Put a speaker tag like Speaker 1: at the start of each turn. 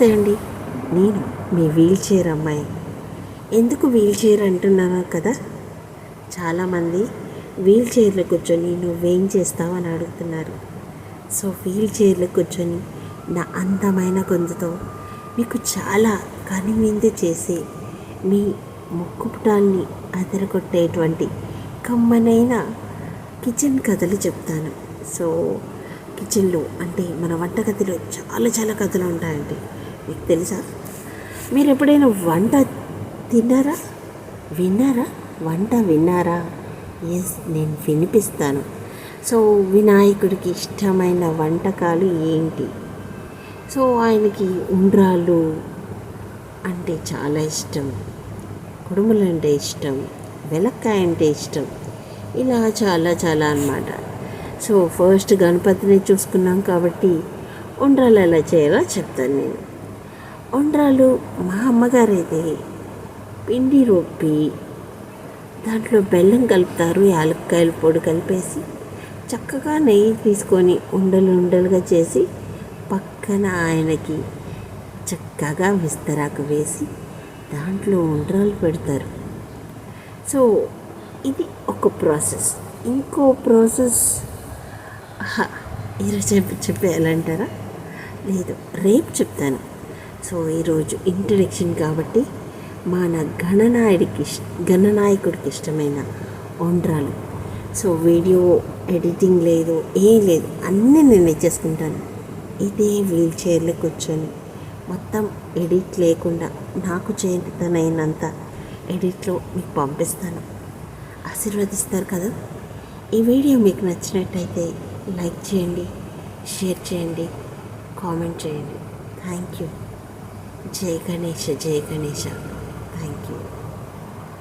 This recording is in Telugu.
Speaker 1: నమస్తే అండి నేను మీ వీల్ చైర్ అమ్మాయి. ఎందుకు వీల్ చైర్ అంటున్నాను కదా? చాలామంది వీల్ చైర్లో కూర్చొని నువ్వేం చేస్తావు అని అడుగుతున్నారు. సో వీల్ చైర్లో కూర్చొని నా అందమైన గొంతుతో మీకు చాలా కనువిందు చేసి మీ ముక్కుపుటాల్ని అదరగొట్టేటువంటి కమ్మనైన కిచెన్ కథలు చెప్తాను. సో కిచెన్లో అంటే మన వంటగదిలో చాలా చాలా కథలు ఉంటాయండి. మీకు తెలుసా? మీరు ఎప్పుడైనా వంట తిన్నారా? విన్నారా? వంట విన్నారా? ఎస్ నేను వినిపిస్తాను. సో వినాయకుడికి ఇష్టమైన వంటకాలు ఏంటి? సో ఆయనకి ఉండ్రాలు అంటే చాలా ఇష్టం. కుడుములు అంటే ఇష్టం. వెలక్కాయ అంటే ఇష్టం. ఇలా చాలా చాలా అన్నమాట. సో ఫస్ట్ గణపతిని చూసుకున్నాం కాబట్టి ఉండ్రాలు ఎలా చేయాలో చెప్తాను నేను. ఉండ్రాలు మా అమ్మగారేదే. పిండి రొప్పి దాంట్లో బెల్లం కలుపుతారు యాలక్కాయల పొడి కలిపేసి చక్కగా నెయ్యి తీసుకొని ఉండలు ఉండలుగా చేసి పక్కన ఆయనకి చక్కగా విస్తరాకు వేసి దాంట్లో ఉండ్రాలు పెడతారు. సో ఇది ఒక ప్రాసెస్. ఇంకో ప్రాసెస్ ఈరోజు చెప్పి చెప్పేయాలంటారా? లేదు రేపు చెప్తాను. సో ఈరోజు ఇంట్రడక్షన్ కాబట్టి మన గణనాయుడికి గణనాయకుడికి ఇష్టమైన వండ్రాలు సో వీడియో ఎడిటింగ్ లేదు ఏం లేదు అన్నీ నేను చేసుకుంటాను ఇదే వీల్ చైర్లో కూర్చొని మొత్తం ఎడిట్ లేకుండా నాకు చేతనైనంత ఎడిట్లో మీకు పంపిస్తాను. ఆశీర్వదిస్తారు కదా? ఈ వీడియో మీకు నచ్చినట్టయితే లైక్ చేయండి షేర్ చేయండి కామెంట్ చేయండి. Thank you. జై గణేష జై గణేష థ్యాంక్ యూ